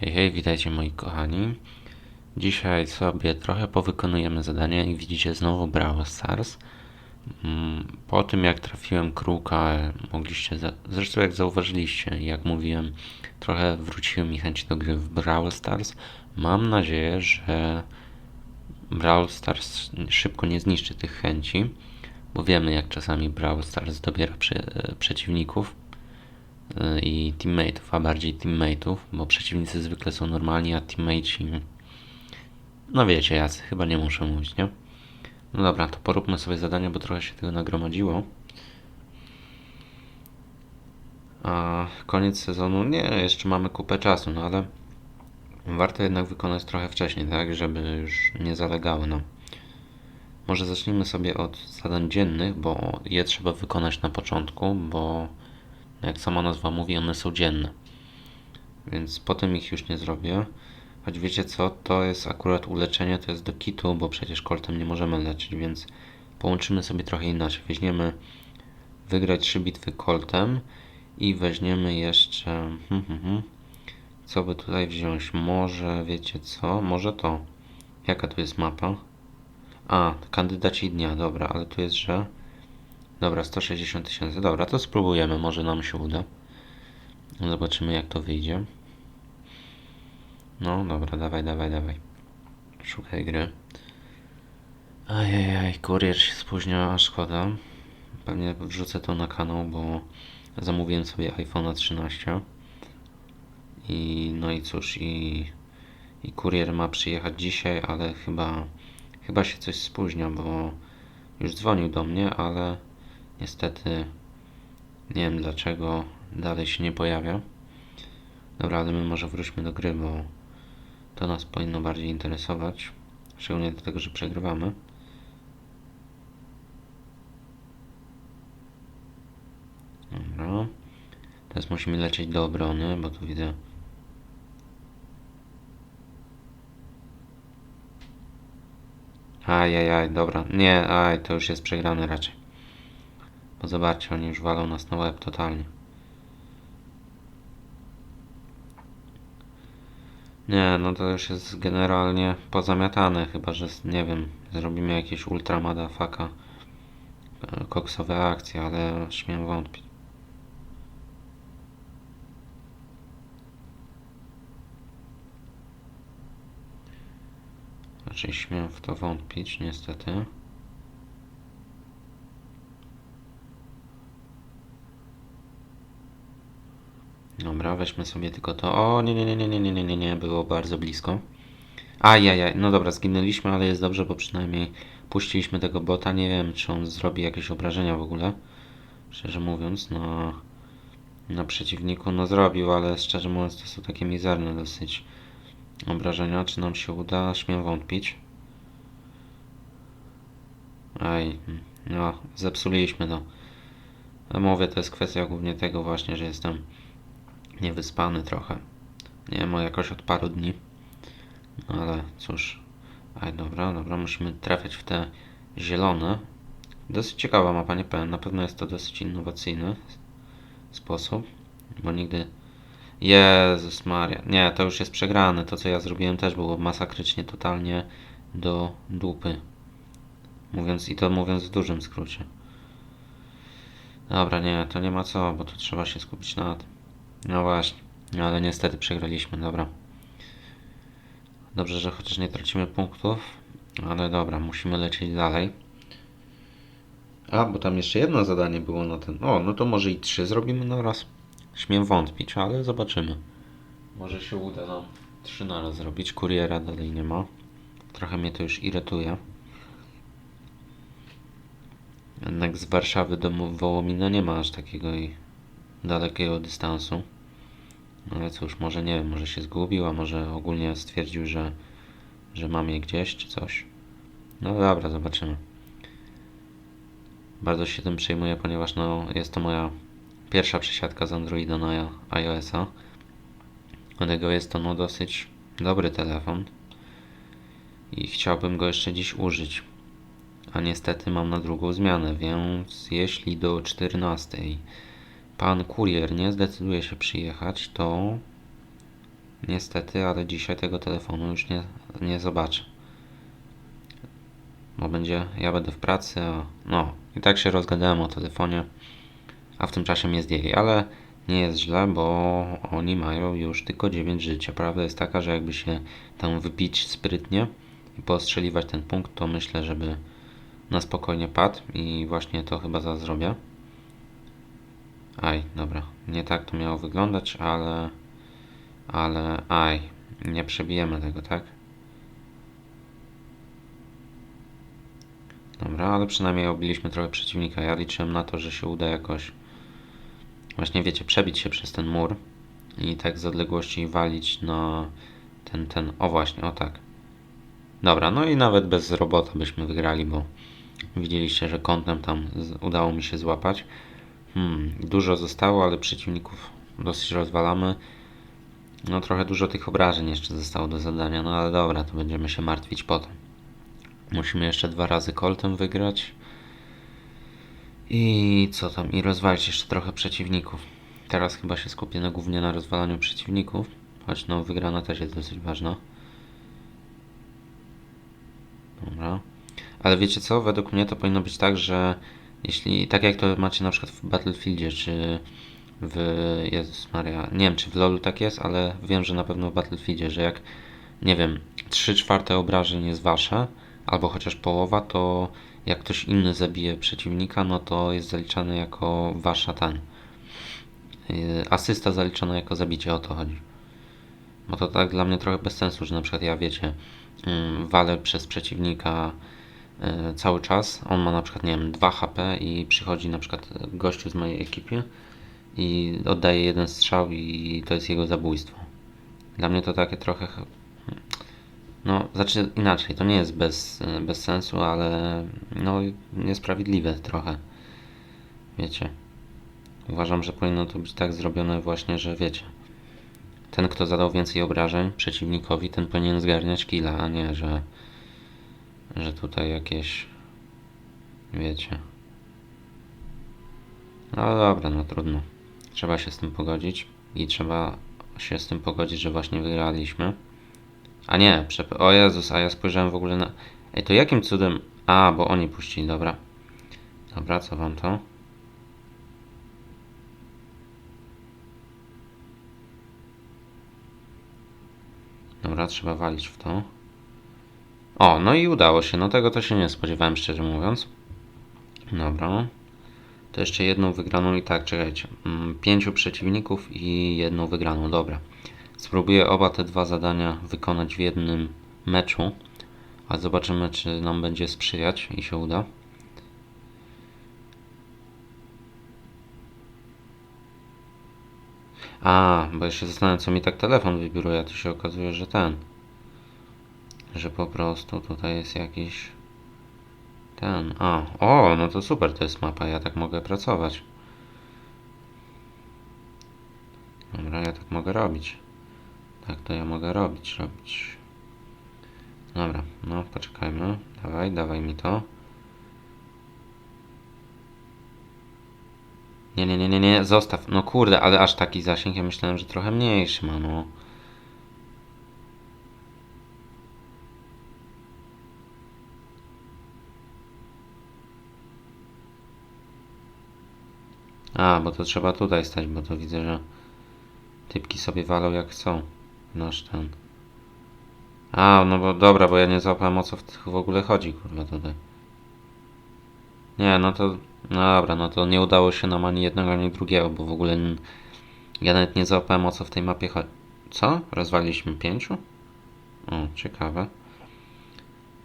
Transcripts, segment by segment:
Hej, hej, witajcie moi kochani. Dzisiaj sobie trochę powykonujemy zadania i widzicie znowu Brawl Stars. Mm, Po tym jak trafiłem kruka, mogliście, za... zresztą jak zauważyliście, jak mówiłem, trochę wróciły mi chęci do gry w Brawl Stars. Mam nadzieję, że Brawl Stars szybko nie zniszczy tych chęci, bo wiemy jak czasami Brawl Stars dobiera prze... e, przeciwników i teammateów, a bardziej teammateów, bo przeciwnicy zwykle są normalni, a teammateci, no wiecie jacy, chyba nie muszę mówić, nie? No dobra, to poróbmy sobie zadania, bo trochę się tego nagromadziło. A koniec sezonu, nie, jeszcze mamy kupę czasu, no ale warto jednak wykonać trochę wcześniej, tak, żeby już nie zalegały nam. Może zacznijmy sobie od zadań dziennych, bo je trzeba wykonać na początku, bo jak sama nazwa mówi, one są dzienne. Więc potem ich już nie zrobię. Choć wiecie co, to jest akurat uleczenie, to jest do kitu, bo przecież koltem nie możemy leczyć, więc połączymy sobie trochę inaczej. Weźmiemy wygrać trzy bitwy koltem i weźmiemy jeszcze... Hmm, hmm, hmm. Co by tutaj wziąć? Może, wiecie co? Może to. Jaka tu jest mapa? A, kandydaci dnia, dobra, ale tu jest, że... Dobra, 160 tysięcy. Dobra, to spróbujemy, może nam się uda. Zobaczymy jak to wyjdzie. No, dobra, dawaj, dawaj, dawaj. Szukaj gry. Ajajaj, kurier się spóźnił, a szkoda. Pewnie wrzucę to na kanał, bo zamówiłem sobie iPhone'a 13. I no i cóż, i, i kurier ma przyjechać dzisiaj, ale chyba, chyba się coś spóźnia, bo już dzwonił do mnie, ale niestety nie wiem dlaczego dalej się nie pojawia. Dobra, ale my może wróćmy do gry, bo to nas powinno bardziej interesować. Szczególnie dlatego, że przegrywamy. Dobra. Teraz musimy lecieć do obrony, bo tu widzę. Ajajaj, dobra. Nie, aj, to już jest przegrane raczej. Bo zobaczcie, oni już walą nas na łeb totalnie. Nie, no to już jest generalnie pozamiatane, chyba że, nie wiem, zrobimy jakieś ultra madafaka e, koksowe akcje, ale śmiem wątpić. Raczej śmiem w to wątpić, niestety. Dobra, weźmy sobie tylko to. O, nie, nie, nie, nie, nie, nie, nie, nie, nie, było bardzo blisko. Ajajaj, no dobra, zginęliśmy, ale jest dobrze, bo przynajmniej puściliśmy tego bota. Nie wiem, czy on zrobi jakieś obrażenia w ogóle. Szczerze mówiąc, no na przeciwniku, no zrobił, ale szczerze mówiąc, to są takie mizerne dosyć obrażenia. Czy nam się uda? Śmiem wątpić. Aj, no, zepsuliśmy to. A mówię, to jest kwestia głównie tego właśnie, że jestem niewyspany trochę. Nie wiem, jakoś od paru dni. No ale cóż. Aj, dobra, dobra, musimy trafiać w te zielone. Dosyć ciekawa mapa, nie powiem. Na pewno jest to dosyć innowacyjny sposób, bo nigdy... Jezus Maria. Nie, to już jest przegrane. To, co ja zrobiłem też było masakrycznie, totalnie do dupy. Mówiąc, i to mówiąc w dużym skrócie. Dobra, nie, to nie ma co, bo tu trzeba się skupić na tym. No właśnie, no ale niestety przegraliśmy, dobra. Dobrze, że chociaż nie tracimy punktów, ale dobra, musimy lecieć dalej. A, bo tam jeszcze jedno zadanie było na ten. O, no to może i trzy zrobimy na raz. Śmiem wątpić, ale zobaczymy. Może się uda nam trzy na raz zrobić. Kuriera dalej nie ma. Trochę mnie to już irytuje. Jednak z Warszawy do Wołomina nie ma aż takiego i dalekiego dystansu. Ale cóż, może nie wiem, może się zgubił, a może ogólnie stwierdził, że, że mam je gdzieś czy coś. No dobra, zobaczymy. Bardzo się tym przejmuję, ponieważ no, jest to moja pierwsza przesiadka z Androida na iOS-a. Dlatego jest to no, dosyć dobry telefon i chciałbym go jeszcze dziś użyć. A niestety mam na drugą zmianę, więc jeśli do 14 pan kurier nie zdecyduje się przyjechać, to niestety, ale dzisiaj tego telefonu już nie, nie zobaczę. Bo będzie, ja będę w pracy, a no i tak się rozgadałem o telefonie, a w tym czasie mnie zdjęli, ale nie jest źle, bo oni mają już tylko 9 życia. Prawda jest taka, że jakby się tam wypić sprytnie i postrzeliwać ten punkt, to myślę, żeby na spokojnie padł i właśnie to chyba zaraz zrobię. Aj, dobra, nie tak to miało wyglądać, ale ale aj, nie przebijemy tego, tak? Dobra, ale przynajmniej obiliśmy trochę przeciwnika. Ja liczyłem na to, że się uda jakoś właśnie wiecie, przebić się przez ten mur i tak z odległości walić na ten, ten, o właśnie, o tak. Dobra, no i nawet bez robota byśmy wygrali, bo widzieliście, że kątem tam udało mi się złapać. Hmm, dużo zostało, ale przeciwników dosyć rozwalamy. No trochę dużo tych obrażeń jeszcze zostało do zadania, no ale dobra, to będziemy się martwić potem. Musimy jeszcze dwa razy koltem wygrać. I co tam? I rozwalić jeszcze trochę przeciwników. Teraz chyba się skupię na, głównie na rozwalaniu przeciwników. Choć no, wygrana też jest dosyć ważna. Dobra. Ale wiecie co? Według mnie to powinno być tak, że jeśli, tak jak to macie na przykład w Battlefieldzie, czy w Jezus Maria, nie wiem czy w LoLu tak jest, ale wiem, że na pewno w Battlefieldzie, że jak, nie wiem, 3 czwarte obrażeń jest wasze, albo chociaż połowa, to jak ktoś inny zabije przeciwnika, no to jest zaliczany jako wasza. Yy, asysta zaliczona jako zabicie, o to chodzi. Bo to tak dla mnie trochę bez sensu, że na przykład ja wiecie, yy, walę przez przeciwnika cały czas, on ma na przykład, nie wiem, 2 HP i przychodzi na przykład gościu z mojej ekipy i oddaje jeden strzał i to jest jego zabójstwo. Dla mnie to takie trochę no, znaczy inaczej, to nie jest bez, bez sensu, ale no niesprawiedliwe trochę. Wiecie. Uważam, że powinno to być tak zrobione właśnie, że wiecie. Ten, kto zadał więcej obrażeń przeciwnikowi, ten powinien zgarniać killa, a nie, że, że tutaj jakieś, wiecie. No dobra, no trudno. Trzeba się z tym pogodzić i trzeba się z tym pogodzić, że właśnie wygraliśmy. A nie, przep... O Jezus, a ja spojrzałem w ogóle na... Ej, to jakim cudem... A, bo oni puścili, dobra. Dobra, co wam to? Dobra, trzeba walić w to. O, no i udało się. No tego to się nie spodziewałem, szczerze mówiąc. Dobra. To jeszcze jedną wygraną i tak, czekajcie. Mm, pięciu przeciwników i jedną wygraną, dobra. Spróbuję oba te dwa zadania wykonać w jednym meczu, a zobaczymy, czy nam będzie sprzyjać i się uda. A, bo ja się zastanawiam, co mi tak telefon wybioruje, a tu się okazuje, że ten. Że po prostu tutaj jest jakiś ten. A, o, no to super, to jest mapa, ja tak mogę pracować. Dobra, ja tak mogę robić. Tak to ja mogę robić, robić. Dobra, no poczekajmy. Dawaj, dawaj mi to. Nie, nie, nie, nie, nie, zostaw. No kurde, ale aż taki zasięg, ja myślałem, że trochę mniejszy ma, no. A, bo to trzeba tutaj stać, bo to widzę, że typki sobie walą jak chcą. Nasz ten. A, no bo dobra, bo ja nie załapałem o co w, w ogóle chodzi, kurwa, tutaj. Nie, no to... No dobra, no to nie udało się nam ani jednego, ani drugiego, bo w ogóle... Ja nawet nie załapałem o co w tej mapie chodzi. Co? Rozwaliliśmy pięciu? O, ciekawe.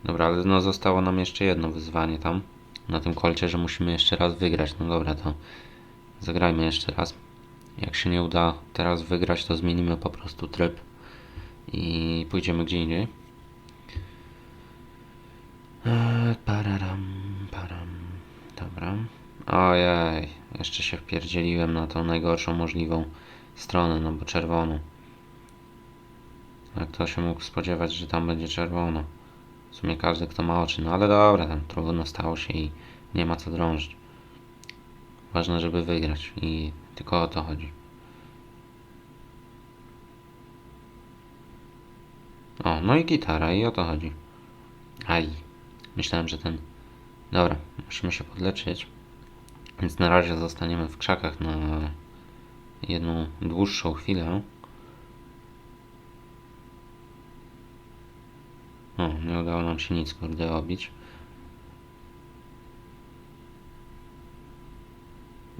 Dobra, ale no zostało nam jeszcze jedno wyzwanie tam. Na tym kolcie, że musimy jeszcze raz wygrać. No dobra, to zagrajmy jeszcze raz. Jak się nie uda teraz wygrać, to zmienimy po prostu tryb i pójdziemy gdzie indziej. Eee, pararam, param. Dobra. Ojej, jeszcze się wpierdzieliłem na tą najgorszą możliwą stronę, no bo czerwoną. Jak to się mógł spodziewać, że tam będzie czerwono. W sumie każdy, kto ma oczy, no ale dobra, tam trudno stało się i nie ma co drążyć. Ważne, żeby wygrać i tylko o to chodzi. O, no i gitara, i o to chodzi. Aj, myślałem, że ten... Dobra, musimy się podleczyć. Więc na razie zostaniemy w krzakach na jedną dłuższą chwilę. O, nie udało nam się nic kurde obić.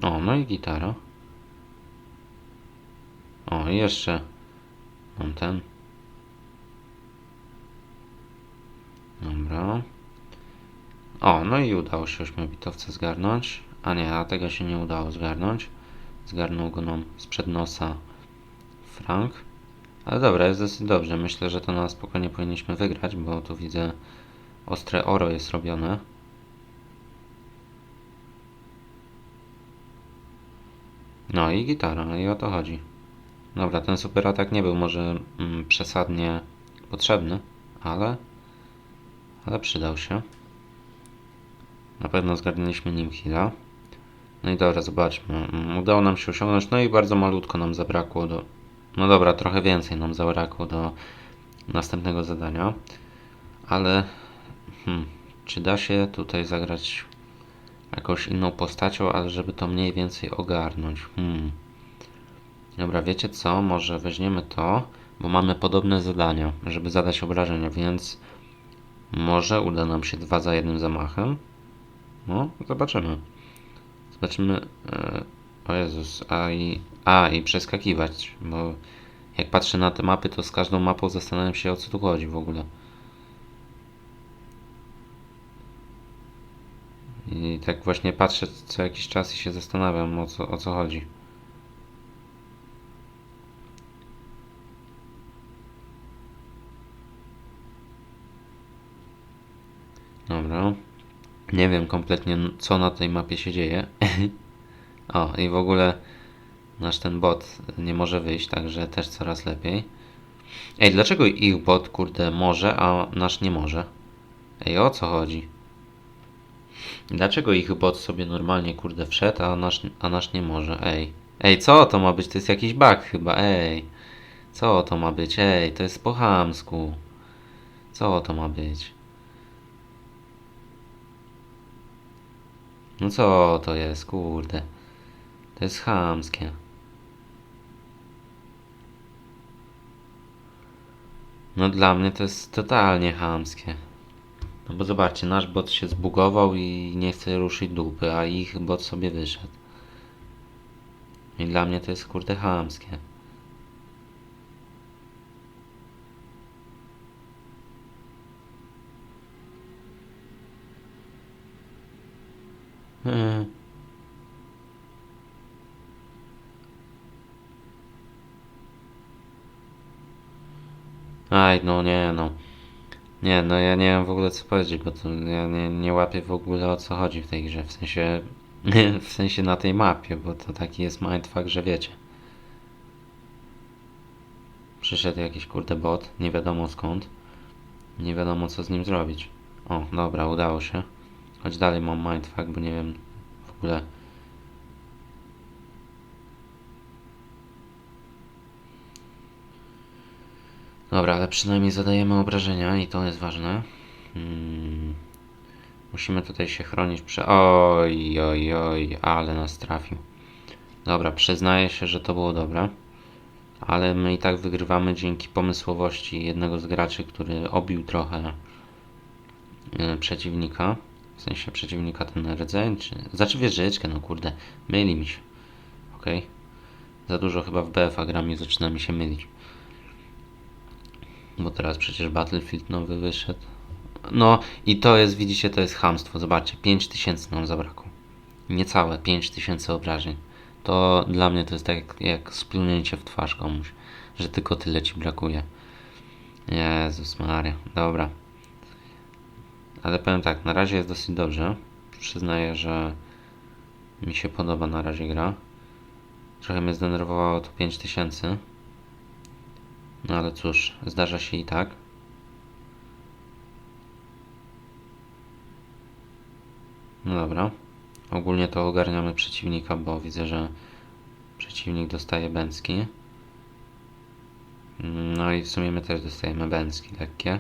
O, no i gitara. O, i jeszcze mam ten. Dobra. O, no i udało się ośmiobitowca zgarnąć. A nie, a tego się nie udało zgarnąć. Zgarnął go nam sprzed nosa Frank. Ale dobra, jest dosyć dobrze. Myślę, że to na spokojnie powinniśmy wygrać, bo tu widzę ostre oro jest robione. No i gitara, i o to chodzi. Dobra, ten super atak nie był może mm, przesadnie potrzebny, ale ale przydał się. Na pewno zgarnęliśmy nim heal'a. No i dobra, zobaczmy. Mm, Udało nam się osiągnąć, no i bardzo malutko nam zabrakło do... No dobra, trochę więcej nam zabrakło do następnego zadania. Ale... Hmm, czy da się tutaj zagrać jakąś inną postacią, ale żeby to mniej więcej ogarnąć? Hmm. Dobra, wiecie co? Może weźmiemy to, bo mamy podobne zadania, żeby zadać obrażenia, więc... Może uda nam się dwa za jednym zamachem. No, zobaczymy. Zobaczymy. E, o Jezus, a i, a i przeskakiwać, bo jak patrzę na te mapy, to z każdą mapą zastanawiam się o co tu chodzi w ogóle. I tak właśnie patrzę co jakiś czas i się zastanawiam o co, o co chodzi. Dobra. Nie wiem kompletnie co na tej mapie się dzieje. o, i w ogóle nasz ten bot nie może wyjść, także też coraz lepiej. Ej, dlaczego ich bot kurde może, a nasz nie może? Ej, o co chodzi? Dlaczego ich bot sobie normalnie kurde wszedł, a nasz, a nasz nie może? Ej. Ej, co to ma być? To jest jakiś bug chyba, ej. Co to ma być? Ej, to jest po chamsku. Co to ma być? No co to jest, kurde? To jest chamskie. No dla mnie to jest totalnie chamskie. No bo zobaczcie, nasz bot się zbugował i nie chce ruszyć dupy, a ich bot sobie wyszedł. I dla mnie to jest kurde chamskie. Hmm. Aj, no nie no. Nie, no ja nie wiem w ogóle co powiedzieć, bo to ja nie, nie łapię w ogóle o co chodzi w tej grze, w sensie, w sensie na tej mapie, bo to taki jest mindfuck, że wiecie. Przyszedł jakiś kurde bot, nie wiadomo skąd, nie wiadomo co z nim zrobić. O, dobra, udało się. Choć dalej mam mindfuck, bo nie wiem w ogóle. Dobra, ale przynajmniej zadajemy obrażenia i to jest ważne. Hmm. Musimy tutaj się chronić prze... Oj, oj, oj, ale nas trafił. Dobra, przyznaję się, że to było dobre. Ale my i tak wygrywamy dzięki pomysłowości jednego z graczy, który obił trochę e, przeciwnika. W sensie przeciwnika ten rdzeń, czy... Znaczy wieżyczkę, no kurde. Myli mi się. Okej. Za dużo chyba w BF-a gram i zaczyna mi się mylić. Bo teraz przecież Battlefield nowy wyszedł. No i to jest, widzicie, to jest chamstwo. Zobaczcie, 5000 nam zabrakło. Niecałe 5000 obrażeń. To dla mnie to jest tak jak, jak splunięcie w twarz komuś, że tylko tyle ci brakuje. Jezus Maria, dobra. Ale powiem tak, na razie jest dosyć dobrze. Przyznaję, że mi się podoba na razie gra. Trochę mnie zdenerwowało to 5000. No ale cóż, zdarza się i tak. No dobra. Ogólnie to ogarniamy przeciwnika, bo widzę, że przeciwnik dostaje bęcki. No i w sumie my też dostajemy bęcki lekkie.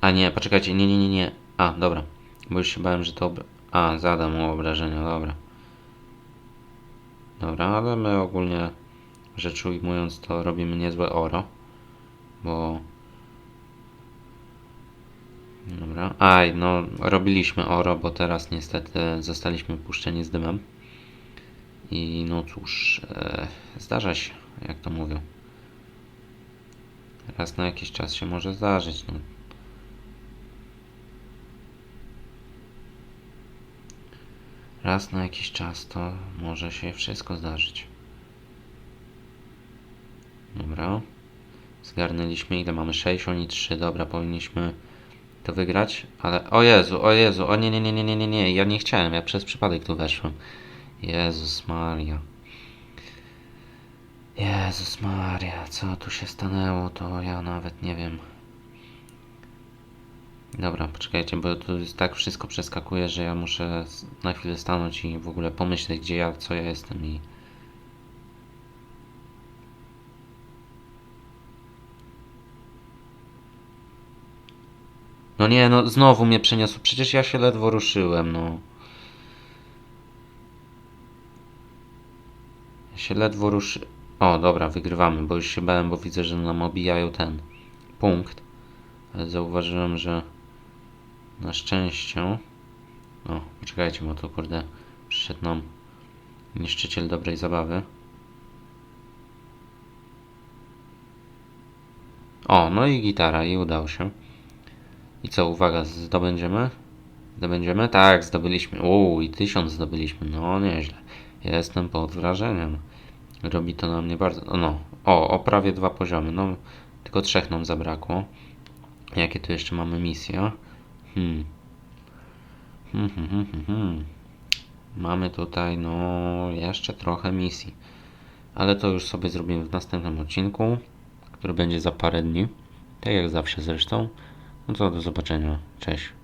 A nie, poczekajcie, nie, nie, nie, nie. A, dobra. Bo już się bałem, że to... A, zada mu obrażenia, dobra. Dobra, ale my ogólnie rzecz ujmując to robimy niezłe oro. Bo... Dobra. Aj, no robiliśmy oro, bo teraz niestety zostaliśmy puszczeni z dymem. I no cóż, e, zdarza się, jak to mówią. Raz na jakiś czas się może zdarzyć. No. Raz na jakiś czas to może się wszystko zdarzyć. Dobra. Zgarnęliśmy ile mamy? 6, oni 3. Dobra, powinniśmy to wygrać, ale o Jezu, o Jezu, o nie, nie, nie, nie, nie, nie, nie, ja nie chciałem, ja przez przypadek tu weszłem. Jezus Maria. Jezus Maria, co tu się stanęło, to ja nawet nie wiem. Dobra, poczekajcie, bo tu jest tak wszystko przeskakuje, że ja muszę na chwilę stanąć i w ogóle pomyśleć, gdzie ja, co ja jestem i... No nie, no znowu mnie przeniosło, przecież ja się ledwo ruszyłem, no. Ja się ledwo ruszy... O, dobra, wygrywamy, bo już się bałem, bo widzę, że nam obijają ten punkt. Ale zauważyłem, że na szczęście... O, poczekajcie, bo to kurde przyszedł nam niszczyciel dobrej zabawy. O, no i gitara, i udało się. I co, uwaga, zdobędziemy? Zdobędziemy? Tak, zdobyliśmy. Uuu, i tysiąc zdobyliśmy. No, nieźle. Jestem pod wrażeniem. Robi to na mnie bardzo. No, o, o prawie dwa poziomy. No, tylko trzech nam zabrakło. Jakie tu jeszcze mamy misje? Hmm. Hmm, hmm, hmm, hmm, hmm. Mamy tutaj, no, jeszcze trochę misji. Ale to już sobie zrobimy w następnym odcinku, który będzie za parę dni. Tak jak zawsze zresztą. No to do zobaczenia. Cześć.